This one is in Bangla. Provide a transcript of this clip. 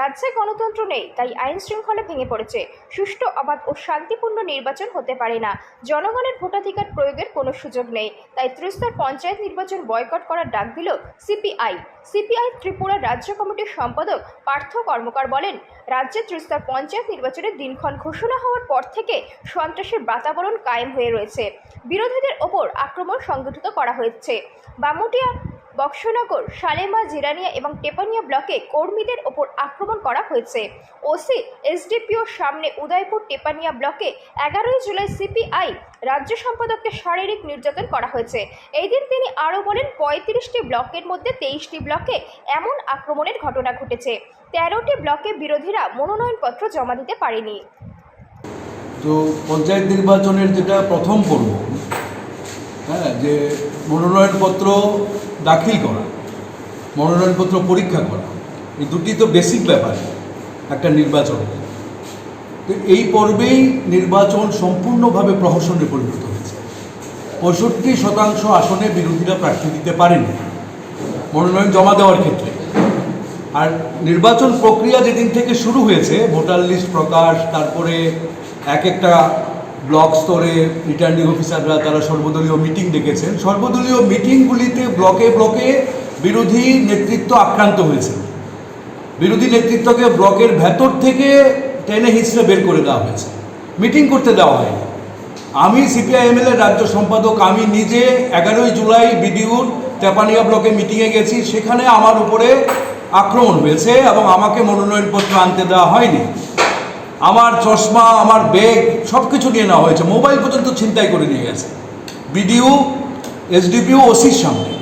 রাজ্যে গণতন্ত্র নেই, তাই আইন শৃঙ্খলা ভেঙে পড়েছে। সুষ্ঠু, অবাধ ও শান্তিপূর্ণ নির্বাচন হতে পারে না। জনগণের ভোটাধিকার প্রয়োগের কোনো সুযোগ নেই। তাই ত্রিস্তর পঞ্চায়েত নির্বাচন বয়কট করার ডাক দিল সিপিআই। সিপিআই ত্রিপুরা রাজ্য কমিটির সম্পাদক পার্থ কর্মকার বলেন, রাজ্যে ত্রিস্তর পঞ্চায়েত নির্বাচনের দিনক্ষণ ঘোষণা হওয়ার পর থেকে সন্ত্রাসের বাতাবরণ কায়েম হয়ে রয়েছে। বিরোধীদের ওপর আক্রমণ সংগঠিত করা হয়েছে। বামুটিয়া বক্সনগর সালেমা জিরানিয়া এবং টেপানিয়া ব্লকে কর্মীদের ওপর আক্রমণ করা হয়েছে। ওসি এসডিপিওর সামনে উদয়পুর টেপানিয়া ব্লকে এগারোই জুলাই সিপিআই রাজ্য সম্পাদককে শারীরিক নির্যাতন করা হয়েছে। এই দিন তিনি আরও বলেন, পঁয়ত্রিশটি ব্লকের মধ্যে তেইশটি ব্লকে এমন আক্রমণের ঘটনা ঘটেছে। তেরোটি ব্লকে বিরোধীরা মনোনয়নপত্র জমা দিতে পারেনি। তো পঞ্চায়েত নির্বাচনের যেটা প্রথম পর্ব হ্যাঁ যে মনোনয়নপত্র দাখিল করা, মনোনয়নপত্র পরীক্ষা করা, এই দুটি তো বেসিক ব্যাপার, একটা নির্বাচনে। তো এই পর্বেই নির্বাচন সম্পূর্ণভাবে প্রহসনে পরিণত হয়েছে। পঁয়ষট্টি শতাংশ আসনে বিরোধীরা প্রার্থী দিতে পারেনি, মনোনয়ন জমা দেওয়ার ক্ষেত্রে। আর নির্বাচন প্রক্রিয়া যেদিন থেকে শুরু হয়েছে, ভোটার লিস্ট প্রকাশ, তারপরে এক একটা ব্লক স্তরে রিটার্নিং অফিসাররা তারা সর্বদলীয় মিটিং ডেকেছেন সর্বদলীয় মিটিংগুলিতে ব্লকে ব্লকে বিরোধী নেতৃত্ব আক্রান্ত হয়েছে। বিরোধী নেতৃত্বকে ব্লকের ভেতর থেকে টেনে হিসড়ে বের করে দেওয়া হয়েছে। মিটিং করতে দেওয়া হয়নি। আমি সিপিআইএমএল এর রাজ্য সম্পাদক, আমি নিজে এগারোই জুলাই বিডিউর তেপানিয়া ব্লকে মিটিংয়ে গেছি। সেখানে আমার উপরে আক্রমণ হয়েছে এবং আমাকে মনোনয়নপত্র আনতে দেওয়া হয়নি। আমার চশমা, আমার ব্যাগ সব কিছু নিয়ে নেওয়া হয়েছে। মোবাইল পর্যন্ত ছিনতাই করে নিয়ে গেছে। বিডিও, এসডিপিও, ওসির সামনে।